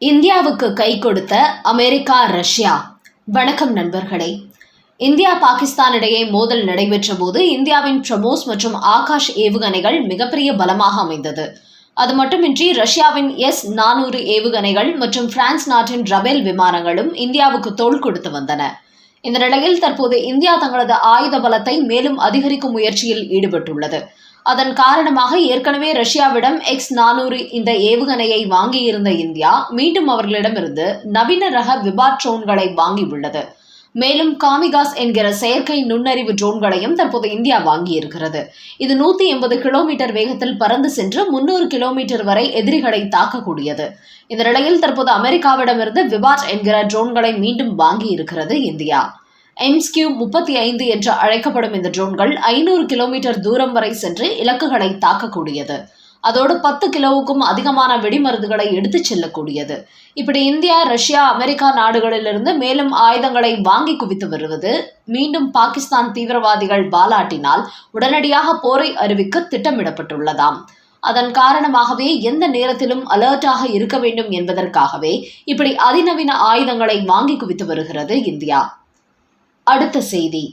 இந்தியாவுக்கு கை கொடுத்த America Russia. வணக்கம் நண்பர்களே. இந்தியா பாகிஸ்தான் இடையே மோதல் நடைபெற்ற போது இந்தியாவின் பிரமோஸ் மற்றும் ஆகாஷ் ஏவுகணைகள் மிகப்பெரிய பலமாக அமைந்தது. அது மட்டுமின்றி ரஷ்யாவின் எஸ் நானூறு ஏவுகணைகள் மற்றும் பிரான்ஸ் நாட்டின் ரபேல் விமானங்களும் இந்தியாவுக்கு தோள் கொடுத்து வந்தன. இந்த நிலையில் தற்போது இந்தியா தங்களது ஆயுத பலத்தை மேலும் அதிகரிக்கும் முயற்சியில் ஈடுபட்டுள்ளது. அதன் காரணமாக ஏற்கனவே ரஷ்யாவிடம் எக்ஸ் நானூறு இந்த ஏவுகணையை வாங்கியிருந்த இந்தியா மீண்டும் அவர்களிடமிருந்து நவீன ரக விபாட் ட்ரோன்களை வாங்கியுள்ளது. மேலும் காமிகாஸ் என்கிற செயற்கை நுண்ணறிவு ட்ரோன்களையும் தற்போது இந்தியா வாங்கியிருக்கிறது. இது நூத்தி எண்பது கிலோமீட்டர் வேகத்தில் பறந்து சென்று முன்னூறு கிலோமீட்டர் வரை எதிரிகளை தாக்கக்கூடியது. இந்த நிலையில் தற்போது அமெரிக்காவிடமிருந்து விபாட் என்கிற ட்ரோன்களை மீண்டும் வாங்கியிருக்கிறது இந்தியா. எம்ஸ்கியூ முப்பத்தி ஐந்து என்று அழைக்கப்படும் இந்த ட்ரோன்கள் ஐநூறு கிலோமீட்டர் தூரம் வரை சென்று இலக்குகளை தாக்கக்கூடியது. அதோடு பத்து கிலோவுக்கும் அதிகமான வெடிமருந்துகளை எடுத்துச் செல்லக்கூடியது. இப்படி இந்தியா ரஷ்யா அமெரிக்கா நாடுகளிலிருந்து மேலும் ஆயுதங்களை வாங்கி குவித்து வருவது மீண்டும் பாகிஸ்தான் தீவிரவாதிகள் பாலாட்டினால் உடனடியாக போரை அறிவிக்க திட்டமிடப்பட்டுள்ளதாம். அதன் காரணமாகவே எந்த நேரத்திலும் அலர்ட்டாக இருக்க வேண்டும் என்பதற்காகவே இப்படி அதிநவீன ஆயுதங்களை வாங்கி குவித்து வருகிறது இந்தியா. அடுத்த செய்தி.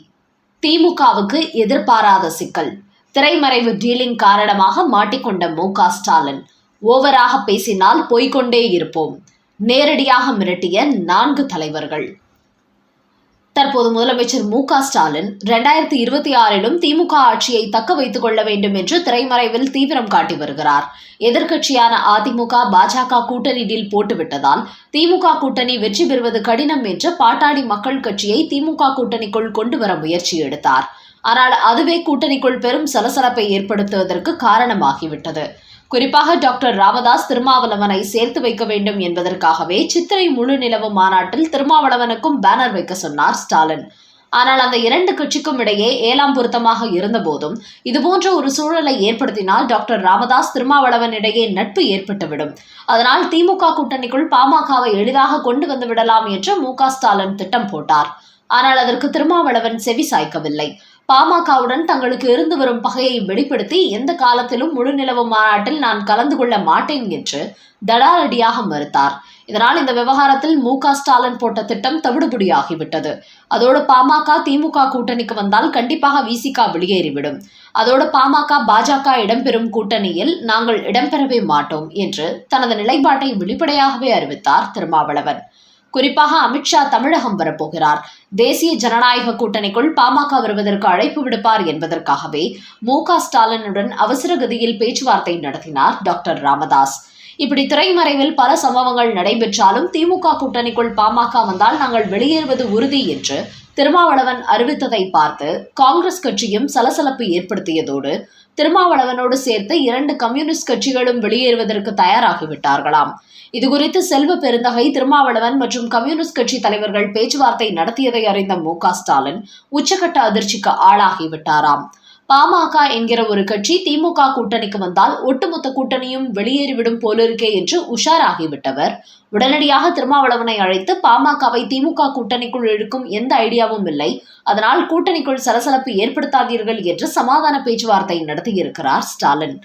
திமுகவுக்கு எதிர்பாராத சிக்கல். திரைமறைவு டீலிங் காரணமாக மாட்டிக்கொண்ட மு க ஸ்டாலின். ஓவராக பேசினால் போய்கொண்டே இருப்போம். நேரடியாக மிரட்டிய நான்கு தலைவர்கள். தற்போது முதலமைச்சர் மு க ஸ்டாலின் இரண்டாயிரத்தி இருபத்தி ஆறிலும் திமுக ஆட்சியை தக்க வைத்துக் கொள்ள வேண்டும் என்று திரைமறைவில் தீவிரம் காட்டி வருகிறார். எதிர்க்கட்சியான அதிமுக பாஜக கூட்டணி டீல் போட்டுவிட்டதால் திமுக கூட்டணி வெற்றி பெறுவது கடினம் என்று பாட்டாளி மக்கள் கட்சியை திமுக கூட்டணிக்குள் கொண்டு வர முயற்சி எடுத்தார். ஆனால் அதுவே கூட்டணிக்குள் பெரும் சலசலப்பை ஏற்படுத்துவதற்கு காரணமாகிவிட்டது. குறிப்பாக டாக்டர் ராமதாஸ் திருமாவளவனை சேர்த்து வைக்க வேண்டும் என்பதற்காகவே சித்திரை முழு நிலவு மாநாட்டில் திருமாவளவனுக்கும் பேனர் வைக்க சொன்னார் ஸ்டாலின். ஆனால் அந்த இரண்டு கட்சிக்கும் இடையே ஏழாம் பொருத்தமாக இருந்தபோதும் இதுபோன்ற ஒரு சூழலை ஏற்படுத்தினால் டாக்டர் ராமதாஸ் திருமாவளவன் இடையே நட்பு ஏற்பட்டுவிடும். அதனால் திமுக கூட்டணிக்குள் பாமகவை எளிதாக கொண்டு வந்து விடலாம் என்று மு ஸ்டாலின் திட்டம் போட்டார். ஆனால் அதற்கு திருமாவளவன் செவி சாய்க்கவில்லை. பாமகவுடன் தங்களுக்கு இருந்து வரும் பகையை வெளிப்படுத்தி எந்த காலத்திலும் முழுநிலவு மாநாட்டில் நான் கலந்து கொள்ள மாட்டேன் என்று தடாலடியாக மறுத்தார். இதனால் இந்த விவகாரத்தில் மு ஸ்டாலின் போட்ட திட்டம் தவிடுபடியாகிவிட்டது. அதோடு பாமக திமுக கூட்டணிக்கு வந்தால் கண்டிப்பாக விசிக வெளியேறிவிடும். அதோடு பாமக பாஜக இடம்பெறும் கூட்டணியில் நாங்கள் இடம்பெறவே மாட்டோம் என்று தனது நிலைப்பாட்டை வெளிப்படையாகவே அறிவித்தார் திருமாவளவன். குறிப்பாக அமித்ஷா தமிழகம் வரப்போகிறார். தேசிய ஜனநாயக கூட்டணிக்குள் பாமக வருவதற்கு அழைப்பு விடுப்பார் என்பதற்காகவே மு க ஸ்டாலினுடன் அவசர கதியில் பேச்சுவார்த்தை நடத்தினார் டாக்டர் ராமதாஸ். இப்படி திரைமறைவில் பல சம்பவங்கள் நடைபெற்றாலும் திமுக கூட்டணிக்குள் பாமக வந்தால் நாங்கள் வெளியேறுவது உறுதி என்று திருமாவளவன் அறிவித்ததை பார்த்து காங்கிரஸ் கட்சியும் சலசலப்பு ஏற்படுத்தியதோடு திருமாவளவனோடு சேர்த்து இரண்டு கம்யூனிஸ்ட் கட்சிகளும் வெளியேறுவதற்கு தயாராகிவிட்டார்களாம். இதுகுறித்து செல்வ பெருந்தகை திருமாவளவன் மற்றும் கம்யூனிஸ்ட் கட்சி தலைவர்கள் பேச்சுவார்த்தை நடத்தியதை அறிந்த மு க ஸ்டாலின் உச்சகட்ட அதிர்ச்சிக்கு ஆளாகிவிட்டாராம். பாமக என்கிற ஒரு கட்சி திமுக கூட்டணிக்கு வந்தால் ஒட்டுமொத்த கூட்டணியும் வெளியேறிவிடும் போலிருக்கே என்று உஷாராகிவிட்டவர். உடனடியாக திருமாவளவனை அழைத்து பாமகவை திமுக கூட்டணிக்குள் இழுக்கும் எந்த ஐடியாவும் இல்லை. அதனால் கூட்டணிக்குள் சலசலப்பு ஏற்படுத்தாதீர்கள் என்று சமாதான பேச்சுவார்த்தை நடத்தியிருக்கிறார் ஸ்டாலின்.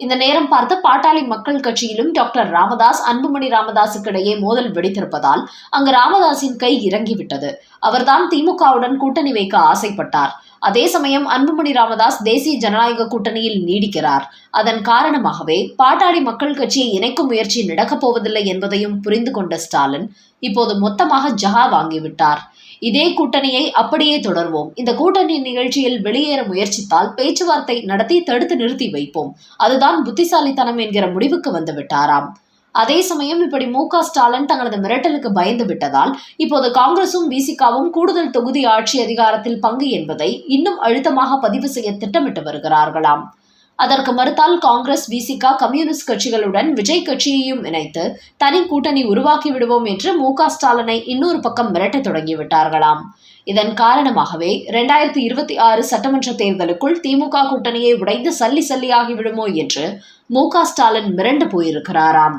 இந்த நேரம் பார்த்து பாட்டாளி மக்கள் கட்சியிலும் டாக்டர் ராமதாஸ் அன்புமணி ராமதாஸுக்கு இடையே மோதல் வெடித்திருப்பதால் அங்கு ராமதாஸின் கை இறங்கிவிட்டது. அவர்தான் திமுகவுடன் கூட்டணி வைக்க ஆசைப்பட்டார். அதே சமயம் அன்புமணி ராமதாஸ் தேசிய ஜனநாயக கூட்டணியில் நீடிக்கிறார். அதன் காரணமாகவே பாட்டாளி மக்கள் கட்சியை இணைக்கும் முயற்சி நடக்கப் போவதில்லை என்பதையும் புரிந்து கொண்ட ஸ்டாலின் இப்போது மொத்தமாக ஜஹா வாங்கிவிட்டார். இதே கூட்டணியை அப்படியே தொடர்வோம். இந்த கூட்டணி நிகழ்ச்சியில் வெளியேற முயற்சித்தால் பேச்சுவார்த்தை நடத்தி தடுத்து நிறுத்தி வைப்போம். அதுதான் புத்திசாலித்தனம் என்கிற முடிவுக்கு வந்து விட்டாராம். அதே சமயம் இப்படி மு க ஸ்டாலின் தங்களது மிரட்டலுக்கு பயந்து விட்டதால் இப்போது காங்கிரசும் விசிகாவும் கூடுதல் தொகுதி ஆட்சி அதிகாரத்தில் பங்கு என்பதை இன்னும் அழுத்தமாக பதிவு செய்ய திட்டமிட்டு வருகிறார்களாம். அதற்கு மறுத்தால் காங்கிரஸ் விசிகா கம்யூனிஸ்ட் கட்சிகளுடன் விஜய் கட்சியையும் இணைத்து தனி கூட்டணி உருவாக்கி விடுவோம் என்று மு க ஸ்டாலினை இன்னொரு பக்கம் மிரட்டத் தொடங்கிவிட்டார்களாம் இதன் காரணமாகவே இரண்டாயிரத்தி இருபத்தி ஆறு சட்டமன்ற தேர்தலுக்குள் திமுக கூட்டணியை உடைந்து சல்லி சல்லியாகிவிடுமோ என்று மு க ஸ்டாலின் மிரண்டு போயிருக்கிறாராம்.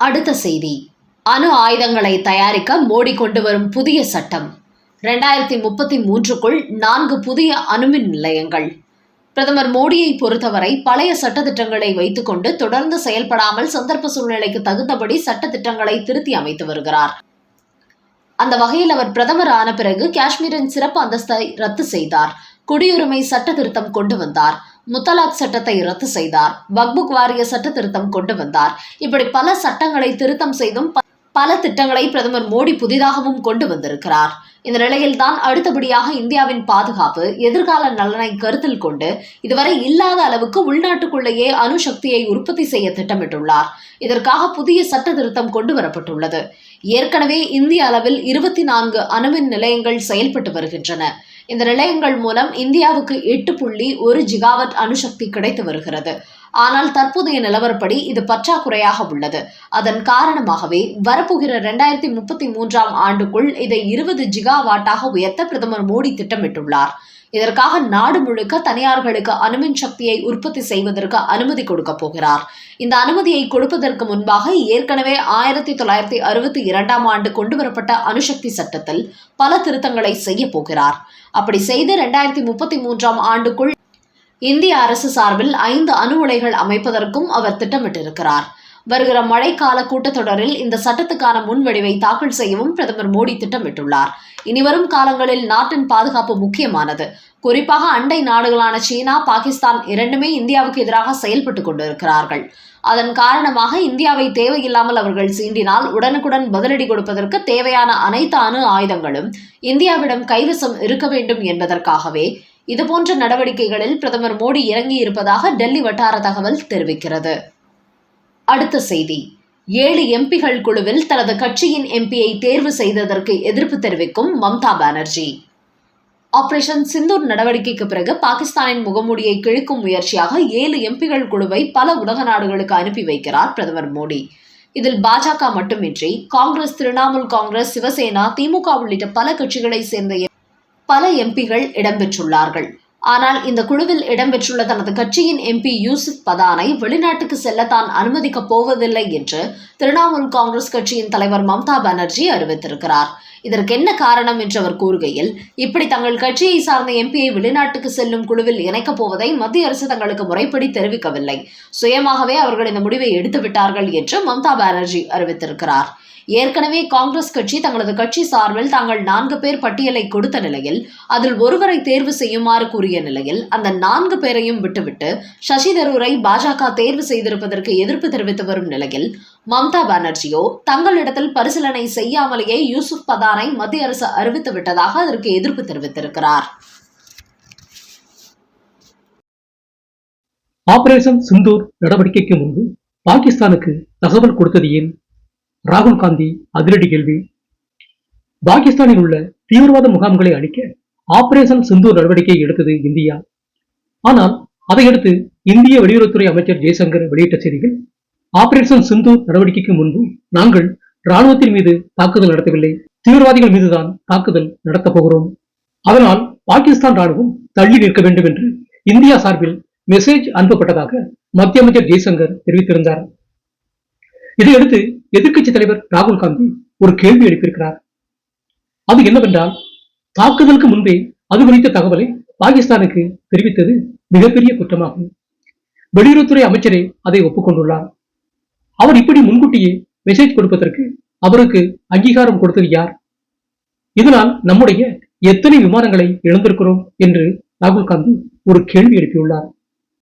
அடுத்த செய்தி. அணு ஆயுதங்களை தயாரிக்க மோடி கொண்டு வரும் புதிய சட்டம். ரெண்டாயிரத்தி முப்பத்தி மூன்றுக்குள் நான்கு புதிய அணுமின் நிலையங்கள். பிரதமர் மோடியை பொறுத்தவரை பழைய சட்டத்திட்டங்களை வைத்துக்கொண்டு தொடர்ந்து செயல்படாமல் சந்தர்ப்ப சூழ்நிலைக்கு தகுந்தபடி சட்டத்திட்டங்களை திருத்தி அமைத்து வருகிறார். அந்த வகையில் அவர் பிரதமர் ஆன பிறகு காஷ்மீரின் சிறப்பு அந்தஸ்தை ரத்து செய்தார். குடியுரிமை சட்ட திருத்தம் கொண்டு வந்தார். முத்தலாக் சட்டத்தை ரத்து செய்தார். பக்புக் வாரிய சட்ட திருத்தம் கொண்டு வந்தார். இப்படி பல சட்டங்களை திருத்தம் செய்தும் பல திட்டங்களை பிரதமர் மோடி புதிதாகவும் கொண்டு வந்திருக்கிறார். இந்த நிலையில்தான் அடுத்தபடியாக இந்தியாவின் பாதுகாப்பு எதிர்கால நலனை கருத்தில் கொண்டு இதுவரை இல்லாத அளவுக்கு உள்நாட்டுக்குள்ளேயே அணுசக்தியை உற்பத்தி செய்ய திட்டமிட்டுள்ளார். இதற்காக புதிய சட்ட திருத்தம் கொண்டு வரப்பட்டுள்ளது. ஏற்கனவே இந்திய அளவில் இருபத்தி நான்கு அணுமின் நிலையங்கள் செயல்பட்டு வருகின்றன. இந்த நிலையங்கள் மூலம் இந்தியாவுக்கு எட்டு புள்ளி ஒரு ஜிகாவட் அணுசக்தி கிடைத்து வருகிறது. ஆனால் தற்போதைய நிலவரப்படி இது பற்றாக்குறையாக உள்ளது. அதன் காரணமாகவே வரப்போகிற இரண்டாயிரத்தி முப்பத்தி மூன்றாம் ஆண்டுக்குள் இதை இருபது ஜிகாவாட்டாக உயர்த்த பிரதமர் மோடி திட்டமிட்டுள்ளார். இதற்காக நாடு முழுக்க தனியார்களுக்கு அணுமின் சக்தியை உற்பத்தி செய்வதற்கு அனுமதி கொடுக்க போகிறார். இந்த அனுமதியை கொடுப்பதற்கு முன்பாக ஏற்கனவே ஆயிரத்தி தொள்ளாயிரத்தி அறுபத்தி இரண்டாம் ஆண்டு கொண்டுவரப்பட்ட அணுசக்தி சட்டத்தில் பல திருத்தங்களை செய்ய போகிறார். அப்படி செய்து இரண்டாயிரத்தி முப்பத்தி மூன்றாம் ஆண்டுக்குள் இந்திய அரசு சார்பில் ஐந்து அணு உலைகள் அமைப்பதற்கும் அவர் திட்டமிட்டிருக்கிறார். வருகிற மழைக்கால கூட்டத்தொடரில் இந்த சட்டத்துக்கான முன்வடிவை தாக்கல் செய்யவும் பிரதமர் மோடி திட்டமிட்டுள்ளார். இனிவரும் காலங்களில் நாட்டின் பாதுகாப்பு முக்கியமானது. குறிப்பாக அண்டை நாடுகளான சீனா பாகிஸ்தான் இரண்டுமே இந்தியாவுக்கு எதிராக செயல்பட்டுக் கொண்டிருக்கிறார்கள். அதன் காரணமாக இந்தியாவை தேவையில்லாமல் அவர்கள் சீண்டினால் உடனுக்குடன் பதிலடி கொடுப்பதற்கு தேவையான அனைத்து அணு ஆயுதங்களும் இந்தியாவிடம் கைவசம் இருக்க வேண்டும் என்பதற்காகவே இதுபோன்ற நடவடிக்கைகளில் பிரதமர் மோடி இறங்கி இருப்பதாக டெல்லி வட்டார தகவல் தெரிவிக்கிறது. அடுத்த செய்தி. ஏழு எம்பிகள் குழுவில் தனது கட்சியின் எம்பியை தேர்வு செய்ததற்கு எதிர்ப்பு தெரிவிக்கும் மம்தா பானர்ஜி. ஆபரேஷன் சிந்தூர் நடவடிக்கைக்கு பிறகு பாகிஸ்தானின் முகமூடியை கிழிக்கும் முயற்சியாக ஏழு எம்பிகள் குழுவை பல உலக நாடுகளுக்கு அனுப்பி வைக்கிறார் பிரதமர் மோடி. இதில் பாஜக மட்டுமின்றி காங்கிரஸ் திரிணாமுல் காங்கிரஸ் சிவசேனா திமுக உள்ளிட்ட பல கட்சிகளை சேர்ந்த பல எம்பிகள் இடம்பெற்றுள்ளார்கள். ஆனால் இந்த குழுவில் இடம்பெற்றுள்ள தனது கட்சியின் எம்பி யூசுப் பதானை வெளிநாட்டுக்கு செல்ல தான் அனுமதிக்கப் போவதில்லை என்று திரிணாமுல் காங்கிரஸ் கட்சியின் தலைவர் மம்தா பானர்ஜி அறிவித்திருக்கிறார். இதற்கு என்ன காரணம் என்று அவர் கூறுகையில் இப்படி தங்கள் கட்சியை சார்ந்த எம்பியை வெளிநாட்டுக்கு செல்லும் குழுவில் இணைக்கப் போவதை மத்திய அரசு தங்களுக்கு முறைப்படி தெரிவிக்கவில்லை. சுயமாகவே அவர்கள் இந்த முடிவை எடுத்துவிட்டார்கள் என்று மம்தா பானர்ஜி அறிவித்திருக்கிறார். ஏற்கனவே காங்கிரஸ் கட்சி தங்களது கட்சி சார்பில் தாங்கள் நான்கு பேர் பட்டியலை கொடுத்த நிலையில் அதில் ஒருவரை தேர்வு செய்யுமாறு கூறிய நிலையில் அந்த நான்கு பேரையும் விட்டுவிட்டு சசி தரூரை பாஜக தேர்வு செய்திருப்பதற்கு எதிர்ப்பு தெரிவித்து வரும் நிலையில் மம்தா பானர்ஜியோ தங்களிடத்தில் பரிசீலனை செய்யாமலேயே யூசுப் பதானை மத்திய அரசு அறிவித்து விட்டதாக அதற்கு எதிர்ப்பு தெரிவித்திருக்கிறார். ஆபரேஷன் சிந்தூர் நடவடிக்கைக்கு முன்பு பாகிஸ்தானுக்கு தகவல் கொடுத்தது ஏன்? ராகுல் காந்தி அதிரடி கேள்வி. பாகிஸ்தானில் உள்ள தீவிரவாத முகாம்களை அழிக்க ஆபரேஷன் சிந்தூர் நடவடிக்கை எடுத்தது இந்தியா. ஆனால் அதையடுத்து இந்திய வெளியுறவுத்துறை அமைச்சர் ஜெய்சங்கர் வெளியிட்ட செய்தியில் ஆபரேஷன் சிந்து நடவடிக்கைக்கு முன்பு நாங்கள் ராணுவத்தின் மீது தாக்குதல் நடத்தவில்லை. தீவிரவாதிகள் மீதுதான் தாக்குதல் நடத்தப் போகிறோம். அதனால் பாகிஸ்தான் ராணுவம் தள்ளி நிற்க வேண்டும் என்று இந்தியா சார்பில் மெசேஜ் அனுப்பப்பட்டதாக மத்திய அமைச்சர் ஜெய்சங்கர் தெரிவித்திருந்தார். இதையடுத்து எதிர்க்கட்சி தலைவர் ராகுல் காந்தி ஒரு கேள்வி எழுப்பியிருக்கிறார். அது என்னவென்றால் தாக்குதலுக்கு முன்பே அது குறித்த தகவலை பாகிஸ்தானுக்கு தெரிவித்தது மிகப்பெரிய குற்றமாகும். வெளியுறவுத்துறை அமைச்சரே அதை ஒப்புக்கொண்டுள்ளார். அவர் இப்படி முன்கூட்டியே மெசேஜ் கொடுப்பதற்கு அவருக்கு அங்கீகாரம் கொடுத்தது யார்? இதனால் நம்முடைய எத்தனை விமானங்களை இழந்திருக்கிறோம் என்று ராகுல் காந்தி ஒரு கேள்வி எழுப்பியுள்ளார்.